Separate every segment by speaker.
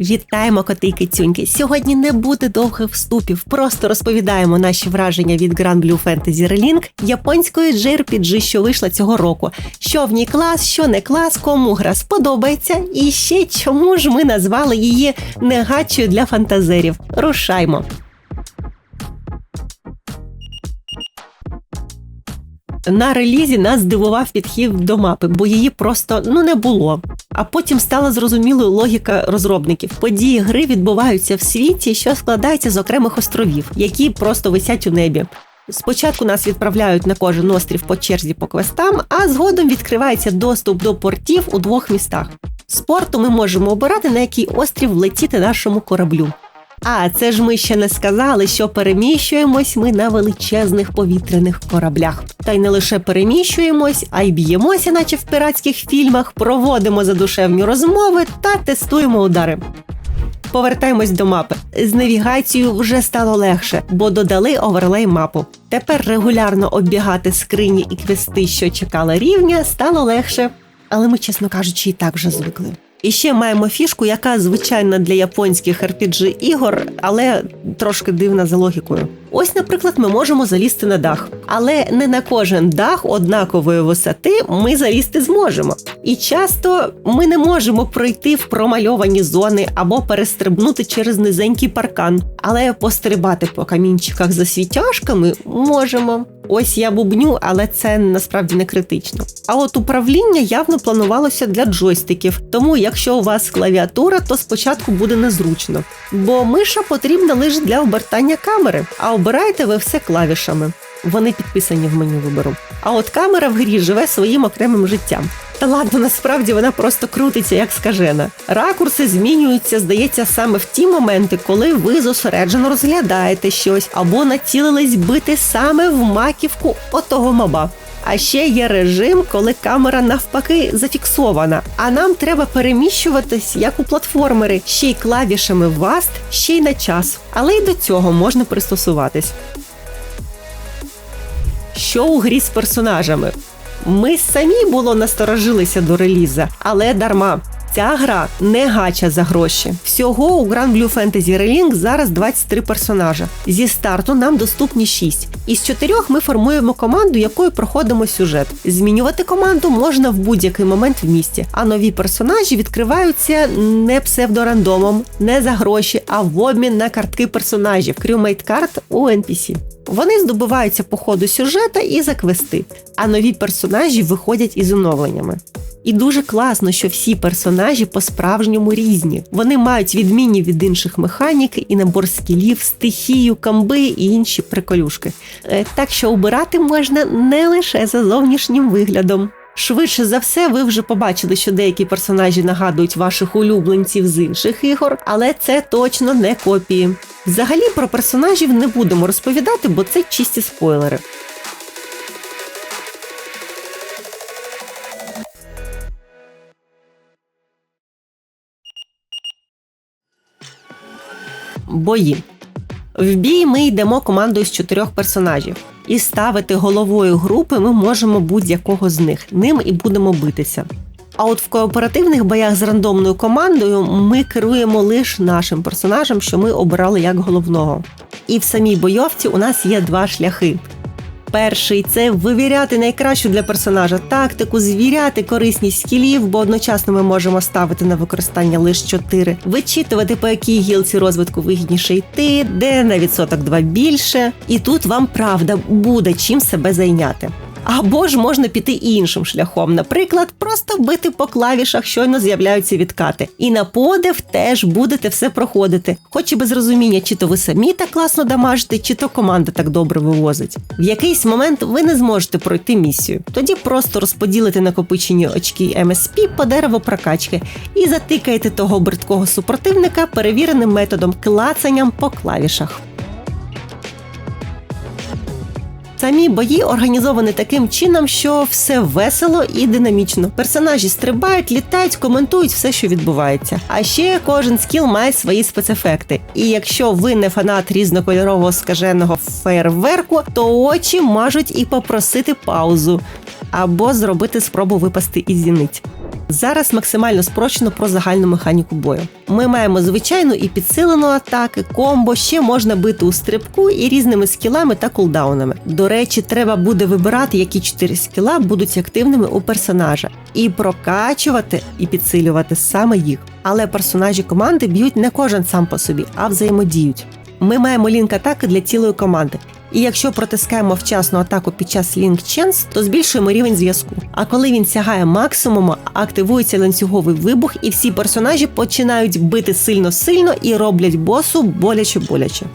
Speaker 1: Вітаємо коти і кицюньки. Сьогодні не буде довгих вступів. Просто розповідаємо наші враження від Grand Blue Fantasy Relink японської JRPG, що вийшла цього року. Що в ній клас, що не клас, кому гра сподобається, і ще чому ж ми назвали її негачою для фантазерів. Рушаймо. На релізі нас здивував підхід до мапи, бо її просто ну не було. А потім стала зрозумілою логіка розробників. Події гри відбуваються в світі, що складається з окремих островів, які просто висять у небі. Спочатку нас відправляють на кожен острів по черзі по квестам, а згодом відкривається доступ до портів у двох містах. З порту ми можемо обирати, на який острів влетіти нашому кораблю. А це ж ми ще не сказали, що переміщуємось ми на величезних повітряних кораблях. Та й не лише переміщуємось, а й б'ємося, наче в піратських фільмах, проводимо задушевні розмови та тестуємо удари. Повертаємось до мапи. З навігацією вже стало легше, бо додали оверлей мапу. Тепер регулярно оббігати скрині і квести, що чекали рівня, стало легше. Але ми, чесно кажучи, і так вже звикли. І ще маємо фішку, яка звичайна для японських RPG ігор, але трошки дивна за логікою. Ось, наприклад, ми можемо залізти на дах, але не на кожен дах однакової висоти ми залізти зможемо. І часто ми не можемо пройти в промальовані зони або перестрибнути через низенький паркан, але пострибати по камінчиках за світяшками можемо. Ось я бубню, але це насправді не критично. А от управління явно планувалося для джойстиків, тому якщо у вас клавіатура, то спочатку буде незручно, бо миша потрібна лише для обертання камери, а обираєте ви все клавішами. Вони підписані в меню вибору. А от камера в грі живе своїм окремим життям. Та ладно, насправді вона просто крутиться як скажена. Ракурси змінюються, здається, саме в ті моменти, коли ви зосереджено розглядаєте щось або націлились бити саме в маківку отого моба. А ще є режим, коли камера навпаки зафіксована. А нам треба переміщуватись як у платформери, ще й клавішами васт, ще й на час. Але й до цього можна пристосуватись. Що у грі з персонажами? Ми самі було насторожилися до реліза, але дарма. Ця гра не гача за гроші. Всього у Grand Blue Fantasy Relink зараз 23 персонажа. Зі старту нам доступні 6. Із чотирьох ми формуємо команду, якою проходимо сюжет. Змінювати команду можна в будь-який момент в місті, а нові персонажі відкриваються не псевдорандомом, не за гроші, а в обмін на картки персонажів, крюмейт карт у NPC. Вони здобуваються по ходу сюжета і за квести, а нові персонажі виходять із оновленнями. І дуже класно, що всі персонажі по-справжньому різні. Вони мають відмінні від інших механіки і набор скілів, стихію, камби і інші приколюшки. Е, Так що обирати можна не лише за зовнішнім виглядом. Швидше за все, ви вже побачили, що деякі персонажі нагадують ваших улюбленців з інших ігор, але це точно не копії. Взагалі про персонажів не будемо розповідати, бо це чисті спойлери. Бої. В бій ми йдемо командою з чотирьох персонажів. І ставити головою групи ми можемо будь-якого з них. Ним і будемо битися. А от в кооперативних боях з рандомною командою ми керуємо лише нашим персонажем, що ми обирали як головного. І в самій бойовці у нас є два шляхи. Перший це вивіряти найкращу для персонажа тактику, звіряти корисність скілів, бо одночасно ми можемо ставити на використання лише 4, вичитувати, по якій гілці розвитку вигідніше йти, де на відсоток 2 більше. І тут вам правда буде чим себе зайняти. Або ж можна піти іншим шляхом, наприклад, просто бити по клавішах, щойно з'являються відкати. І на подив теж будете все проходити, хоч і без розуміння, чи то ви самі так класно дамажите, чи то команда так добре вивозить. В якийсь момент ви не зможете пройти місію. Тоді просто розподілите накопичені очки MSP по дереву прокачки і затикаєте того бридкого супротивника перевіреним методом клацанням по клавішах. Самі бої організовані таким чином, що все весело і динамічно. Персонажі стрибають, літають, коментують все, що відбувається. А ще кожен скіл має свої спецефекти. І якщо ви не фанат різнокольорового скаженого фейерверку, то очі можуть і попросити паузу або зробити спробу випасти із зіниць. Зараз максимально спрощено про загальну механіку бою. Ми маємо звичайну і підсилену атаки, комбо, ще можна бити у стрибку і різними скілами та кулдаунами. До речі, треба буде вибирати, які чотири скіла будуть активними у персонажа, і прокачувати і підсилювати саме їх. Але персонажі команди б'ють не кожен сам по собі, а взаємодіють. Ми маємо лінк атаки для цілої команди. І якщо протискаємо вчасну атаку під час Link Chance, то збільшуємо рівень зв'язку. А коли він сягає максимуму, активується ланцюговий вибух, і всі персонажі починають бити сильно-сильно і роблять босу боляче-боляче.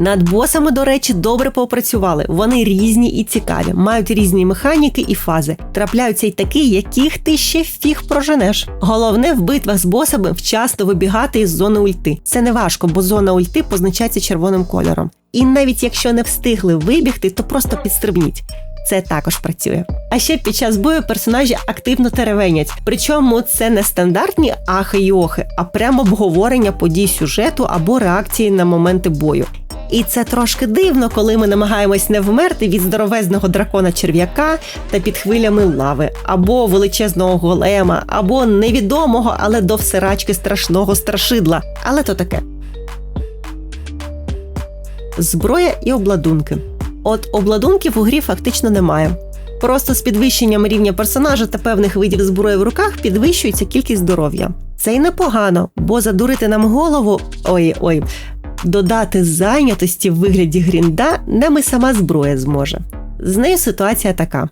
Speaker 1: Над босами, до речі, добре попрацювали. Вони різні і цікаві, мають різні механіки і фази. Трапляються й такі, яких ти ще фіг проженеш. Головне в битвах з босами вчасно вибігати із зони ульти. Це не важко, бо зона ульти позначається червоним кольором. І навіть якщо не встигли вибігти, то просто підстрибніть. Це також працює. А ще під час бою персонажі активно теревенять. Причому це не стандартні ахи й охи, а прямо обговорення подій сюжету або реакції на моменти бою. І це трошки дивно, коли ми намагаємось не вмерти від здоровезного дракона черв'яка та під хвилями лави, або величезного голема, або невідомого, але до всерачки страшного страшидла. Але то таке. Зброя і обладунки. От обладунків у грі фактично немає. Просто з підвищенням рівня персонажа та певних видів зброї в руках підвищується кількість здоров'я. Це й непогано, бо задурити нам голову ой ой, додати зайнятості в вигляді грінда нами сама зброя зможе. З нею ситуація така: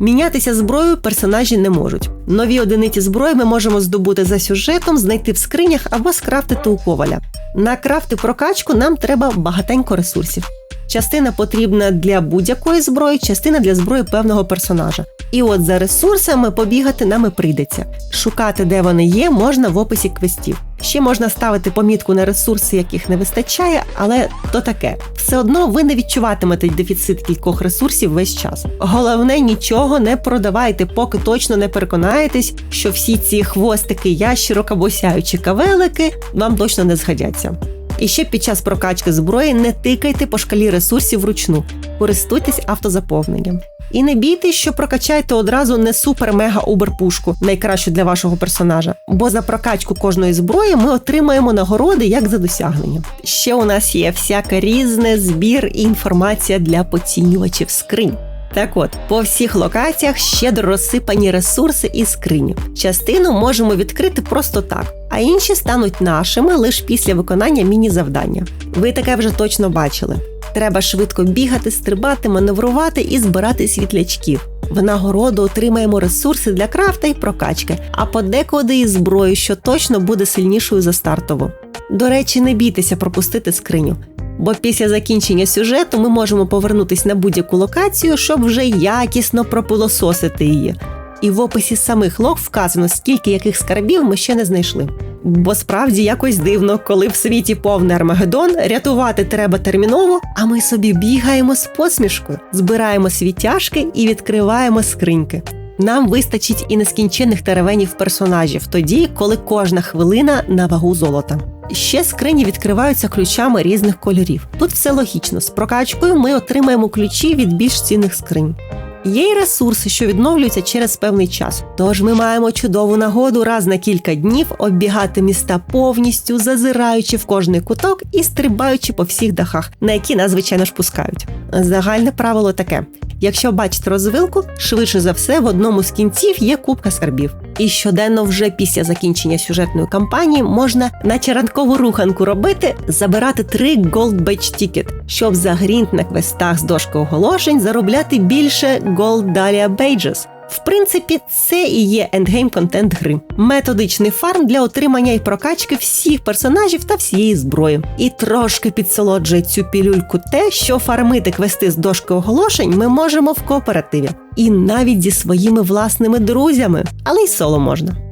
Speaker 1: мінятися зброєю персонажі не можуть. Нові одиниці зброї ми можемо здобути за сюжетом, знайти в скринях або скрафтити у коваля. На крафти прокачку нам треба багатенько ресурсів. Частина потрібна для будь-якої зброї, частина для зброї певного персонажа. І от за ресурсами побігати нам і прийдеться. Шукати, де вони є, можна в описі квестів. Ще можна ставити помітку на ресурси, яких не вистачає, але то таке. Все одно ви не відчуватимете дефіцит кількох ресурсів весь час. Головне, нічого не продавайте, поки точно не переконаєтесь, що всі ці хвостики, ящерок або сяючі кавелики вам точно не згодяться. І ще під час прокачки зброї не тикайте по шкалі ресурсів вручну, користуйтесь автозаповненням. І не бійтесь, що прокачайте одразу не супер-мега-убер пушку, найкращу для вашого персонажа. Бо за прокачку кожної зброї ми отримаємо нагороди як за досягнення. Ще у нас є всяке різне збір і інформація для поцінювачів скринь. Так от, по всіх локаціях щедро розсипані ресурси і скрині. Частину можемо відкрити просто так, а інші стануть нашими лише після виконання міні-завдання. Ви таке вже точно бачили. Треба швидко бігати, стрибати, маневрувати і збирати світлячків. В нагороду отримаємо ресурси для крафта і прокачки, а подекуди і зброю, що точно буде сильнішою за стартову. До речі, не бійтеся пропустити скриню бо після закінчення сюжету ми можемо повернутися на будь-яку локацію, щоб вже якісно пропилососити її. І в описі самих лог вказано, скільки яких скарбів ми ще не знайшли. Бо справді якось дивно, коли в світі повний Армагеддон, рятувати треба терміново, а ми собі бігаємо з посмішкою, збираємо світяшки і відкриваємо скриньки. Нам вистачить і нескінченних теревенів персонажів тоді, коли кожна хвилина на вагу золота. Ще скрині відкриваються ключами різних кольорів. Тут все логічно. З прокачкою ми отримаємо ключі від більш цінних скринь. Є й ресурси, що відновлюються через певний час. Тож ми маємо чудову нагоду раз на кілька днів оббігати міста повністю, зазираючи в кожний куток і стрибаючи по всіх дахах, на які нас звичайно ж пускають. Загальне правило таке: Якщо бачите розвилку, швидше за все в одному з кінців є кубка скарбів. І щоденно, вже після закінчення сюжетної кампанії, можна, наче ранкову руханку робити, забирати три Gold Badge Ticket, щоб за грінт на квестах з дошки оголошень заробляти більше Gold Dahlia Badges. В принципі, це і є ендгейм контент гри, методичний фарм для отримання і прокачки всіх персонажів та всієї зброї. І трошки підсолоджує цю пілюльку те, що фармити квести з дошки оголошень ми можемо в кооперативі, і навіть зі своїми власними друзями, але й соло можна.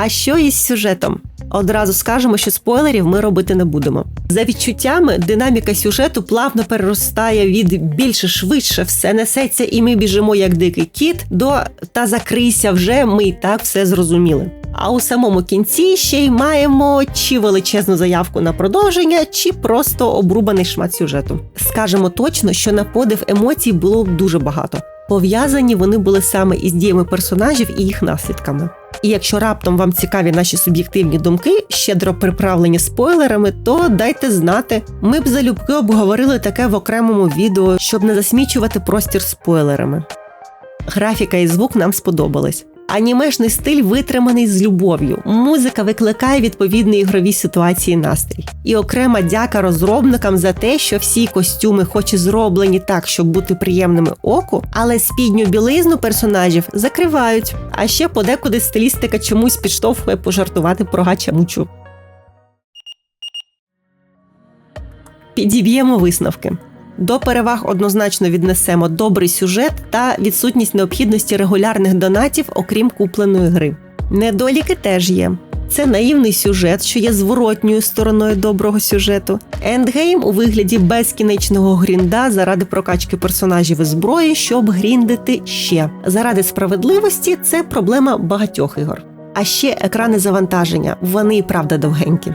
Speaker 1: А що із сюжетом? Одразу скажемо, що спойлерів ми робити не будемо. За відчуттями, динаміка сюжету плавно переростає від більше швидше все несеться, і ми біжимо як дикий кіт до та закрийся вже. Ми і так все зрозуміли. А у самому кінці ще й маємо чи величезну заявку на продовження, чи просто обрубаний шмат сюжету. Скажемо точно, що на подив емоцій було дуже багато. Пов'язані вони були саме із діями персонажів і їх наслідками. І якщо раптом вам цікаві наші суб'єктивні думки, щедро приправлені спойлерами, то дайте знати. Ми б залюбки обговорили таке в окремому відео, щоб не засмічувати простір спойлерами. Графіка і звук нам сподобались. Анімешний стиль витриманий з любов'ю. Музика викликає відповідний ігровій ситуації настрій. І окрема дяка розробникам за те, що всі костюми, хоч і зроблені так, щоб бути приємними оку, але спідню білизну персонажів закривають. А ще подекуди стилістика чомусь підштовхує пожартувати про гача. Підіб'ємо висновки. До переваг однозначно віднесемо добрий сюжет та відсутність необхідності регулярних донатів, окрім купленої гри. Недоліки теж є. Це наївний сюжет, що є зворотньою стороною доброго сюжету. Ендгейм у вигляді безкінечного грінда заради прокачки персонажів і зброї, щоб гріндити ще. Заради справедливості це проблема багатьох ігор. А ще екрани завантаження. Вони і правда довгенькі.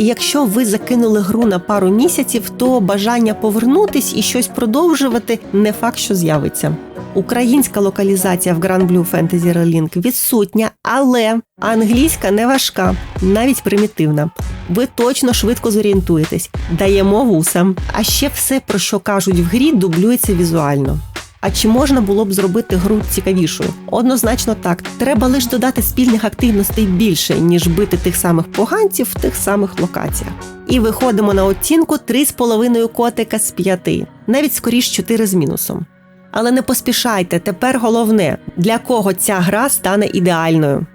Speaker 1: І якщо ви закинули гру на пару місяців, то бажання повернутись і щось продовжувати не факт, що з'явиться. Українська локалізація в Grand Blue Fantasy Relink відсутня, але англійська не важка, навіть примітивна. Ви точно швидко зорієнтуєтесь, даємо вусам. А ще все, про що кажуть в грі, дублюється візуально. А чи можна було б зробити гру цікавішою? Однозначно так. Треба лише додати спільних активностей більше, ніж бити тих самих поганців в тих самих локаціях. І виходимо на оцінку 3,5 котика з 5, навіть скоріш 4 з мінусом. Але не поспішайте, тепер головне, для кого ця гра стане ідеальною.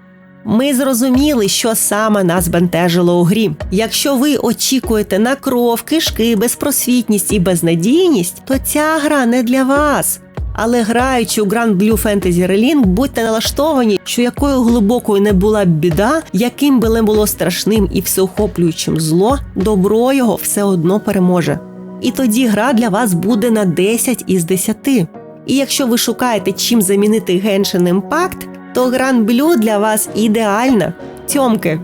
Speaker 1: Ми зрозуміли, що саме нас бентежило у грі. Якщо ви очікуєте на кров, кишки, безпросвітність і безнадійність, то ця гра не для вас. Але граючи у Grand Blue Fantasy Relink, будьте налаштовані, що якою глибокою не була б біда, яким би не було страшним і всеохоплюючим зло, добро його все одно переможе. І тоді гра для вас буде на 10 із 10. І якщо ви шукаєте чим замінити Genshin Impact, то Grand Blue для вас ідеальна. Тьомки.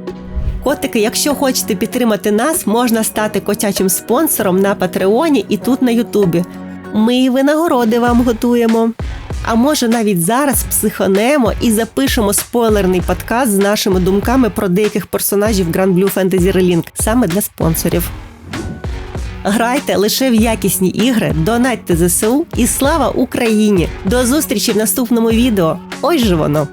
Speaker 1: Котики, якщо хочете підтримати нас, можна стати котячим спонсором на Патреоні і тут на Ютубі. Ми і винагороди вам готуємо. А може навіть зараз психонемо і запишемо спойлерний подкаст з нашими думками про деяких персонажів Grand Blue Fantasy Relink саме для спонсорів. Грайте лише в якісні ігри, донатьте ЗСУ і слава Україні! До зустрічі в наступному відео. Ось же воно!